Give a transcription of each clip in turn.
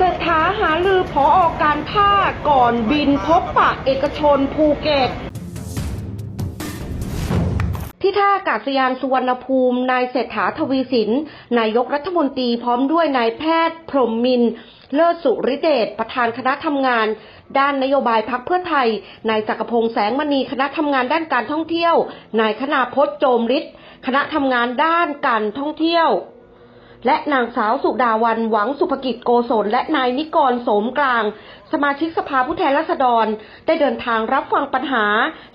เศรษฐาหาลือพอออกการท่าก่อนบินพบปะเอกชนภูเก็ต ที่ท่าอากาศยานสุวรรณภูมิ นายเศรษฐาทวีสิน นายกรัฐมนตรีพร้อมด้วยนายแพทย์พรหมมินทร์เลิศสุริเดช ประธานคณะทำงาน ด้านนโยบายพักเพื่อไทย นายจักรพงษ์แสงมณีคณะทำงานด้านการท่องเที่ยว นายคณาพจน์โจมฤทธิ์คณะทำงานด้านการท่องเที่ยว และนางสาวสุดาวันหวังสุภกิจโกศลและนายนิกรโสมกลาง สมาชิกสภาผู้แทนราษฎร ได้เดินทางรับฟังปัญหา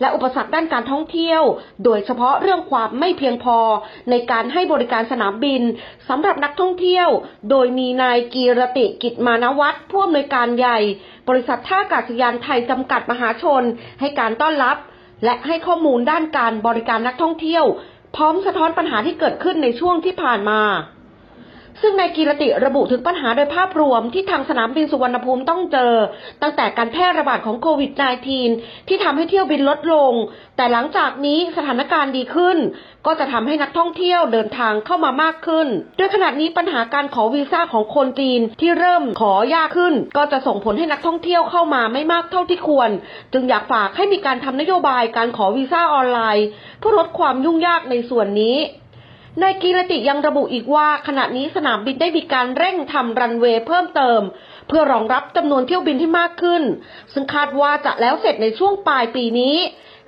และอุปสรรคด้านการท่องเที่ยว โดยเฉพาะเรื่องความไม่เพียงพอในการให้บริการสนามบินสำหรับนักท่องเที่ยว โดยมีนายกีรติกิจมานวัฒน์ผู้อำนวยการใหญ่ บริษัทท่าอากาศยานไทยจำกัดมหาชน ให้การต้อนรับ และให้ข้อมูลด้านการบริการนักท่องเที่ยว พร้อมสะท้อนปัญหาที่เกิดขึ้นในช่วงที่ผ่านมา ซึ่งนายกีรติระบุถึงปัญหาโดยภาพรวมที่ทางสนามบินสุวรรณภูมิต้องเจอ ตั้งแต่การแพร่ระบาดของโควิด -19 ที่ทำให้เที่ยวบินลดลง แต่หลังจากนี้สถานการณ์ดีขึ้น ก็จะทำให้นักท่องเที่ยวเดินทางเข้ามามากขึ้นด้วยขณะนี้ปัญหาการขอวีซ่าของคนจีนที่เริ่มขอยากขึ้น ก็จะส่งผลให้นักท่องเที่ยวเข้ามาไม่มากเท่าที่ควร จึงอยากฝากให้มีการทำนโยบายการขอวีซ่าออนไลน์เพื่อลดความยุ่งยากในส่วนนี้ นายกีรติยังระบุอีกว่า ขณะนี้สนามบินได้มีการเร่งทำรันเวย์เพิ่มเติม เพื่อรองรับจำนวนเที่ยวบินที่มากขึ้น ซึ่งคาดว่าจะแล้วเสร็จในช่วงปลายปีนี้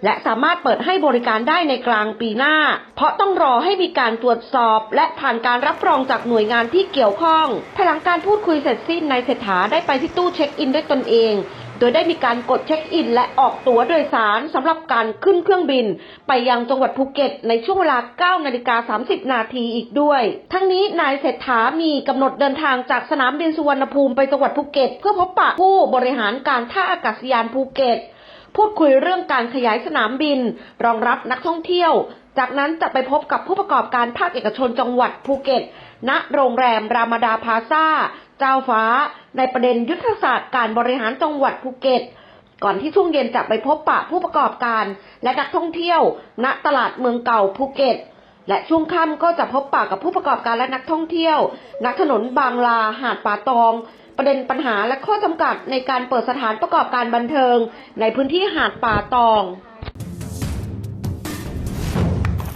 และสามารถเปิดให้บริการได้ในกลางปีหน้า เพราะต้องรอให้มีการตรวจสอบ และผ่านการรับรองจากหน่วยงานที่เกี่ยวข้องภายหลังการพูดคุยเสร็จสิ้นนายเศรษฐาได้ไปที่ตู้เช็คอินด้วยตนเอง โดยได้มีการกดเช็คอิน และออกตั๋วโดยสารสำหรับการขึ้นเครื่องบิน ไปยังจังหวัดภูเก็ต ในช่วงเวลา 9 นาฬิกา 30 นาทีอีกด้วย ทั้งนี้นายเศรษฐามีกำหนดเดินทางจากสนามบินสุวรรณภูมิไปจังหวัดภูเก็ต เพื่อพบปะผู้บริหารการท่าอากาศยานภูเก็ต พูดคุยเรื่องการขยายสนามบิน รองรับนักท่องเที่ยว จากนั้นจะไปพบกับผู้ประกอบการภาคเอกชนจังหวัดภูเก็ต ณ โรงแรมรามาดาพาซา เจ้าฟ้าในประเด็นยุทธศาสตร์การบริหารจังหวัดภูเก็ต ก่อนที่ช่วงเย็นจะไปพบปะผู้ประกอบการ และนักท่องเที่ยว ณตลาดเมืองเก่าภูเก็ต และช่วงค่ำก็จะพบปะกับผู้ประกอบการและนักท่องเที่ยว นักถนนบางลาหาดป่าตอง ประเด็นปัญหาและข้อจำกัดในการเปิดสถานประกอบการบันเทิง ในพื้นที่หาดป่าตอง